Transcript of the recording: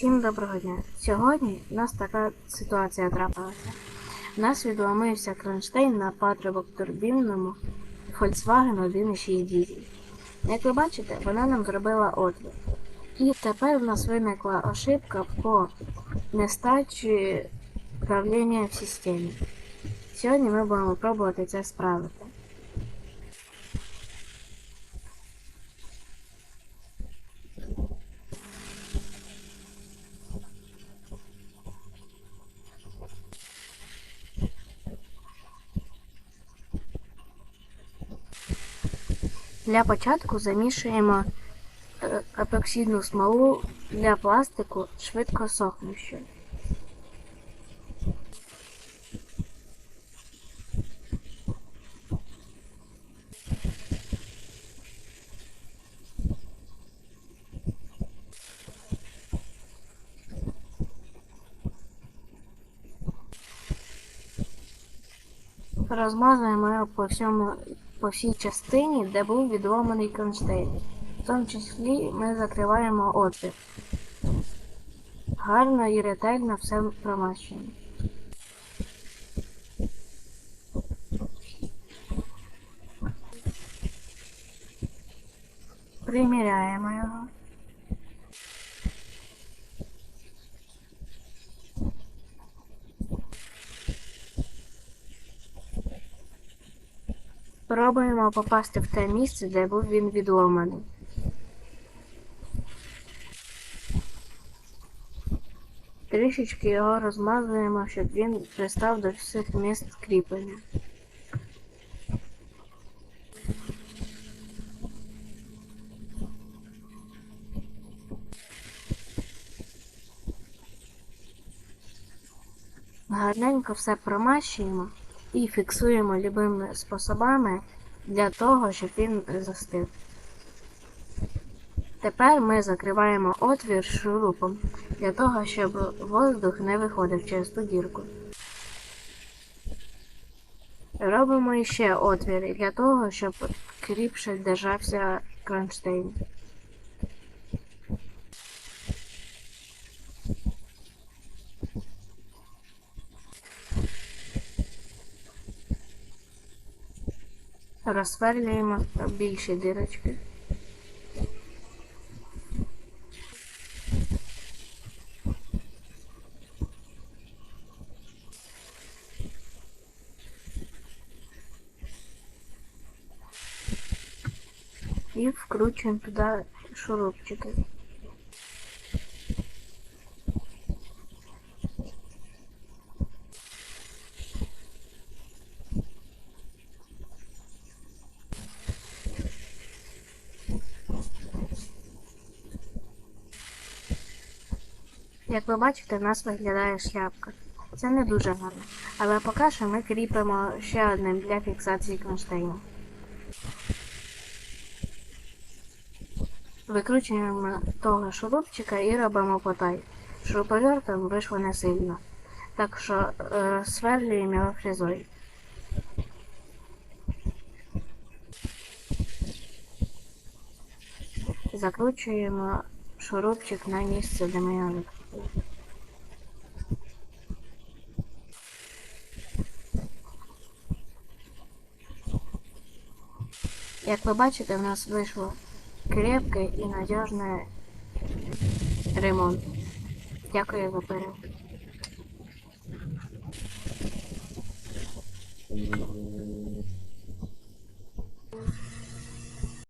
Всім доброго дня. Сьогодні у нас така ситуація трапилася. У нас відломився кронштейн на патрубок турбінному Volkswagen 1.6 дізель. Як ви бачите, вона нам зробила отвір. І тепер в нас виникла ошибка по нестачі управління в системі. Сьогодні ми будемо пробувати це справити. Для початку замішуємо е, епоксидну смолу для пластику швидко сохнущу. Розмазуємо його по всьому по всій частині, де був відломаний кронштейн. В тому числі ми закриваємо отвір. Гарно і ретельно все промащуємо. Приміряємо його. Пробуємо попасти в те місце, де був він відломаний. Трішечки його розмазуємо, щоб він пристав до всіх місць кріплення. Гарненько все промащуємо і фіксуємо любими способами для того, щоб він застив. Тепер ми закриваємо отвір шурупом для того, щоб воздух не виходив через ту дірку. Робимо ще отвір для того, щоб кріпше держався кронштейн. Розсверлюємо більші дирочки. І вкручуємо туди шурупчики. Як ви бачите, в нас виглядає шляпка. Це не дуже гарно. Але поки що ми кріпимо ще одним для фіксації кронштейну. Викручуємо того шурупчика і робимо потай. Шуруповертом вийшло не сильно. Так що е, сверлюємо його фрезою. Закручуємо шурупчик на місце, де ми його Як ви бачите, в нас вийшло крепке і надіжне ремонт. Дякую за перегляд.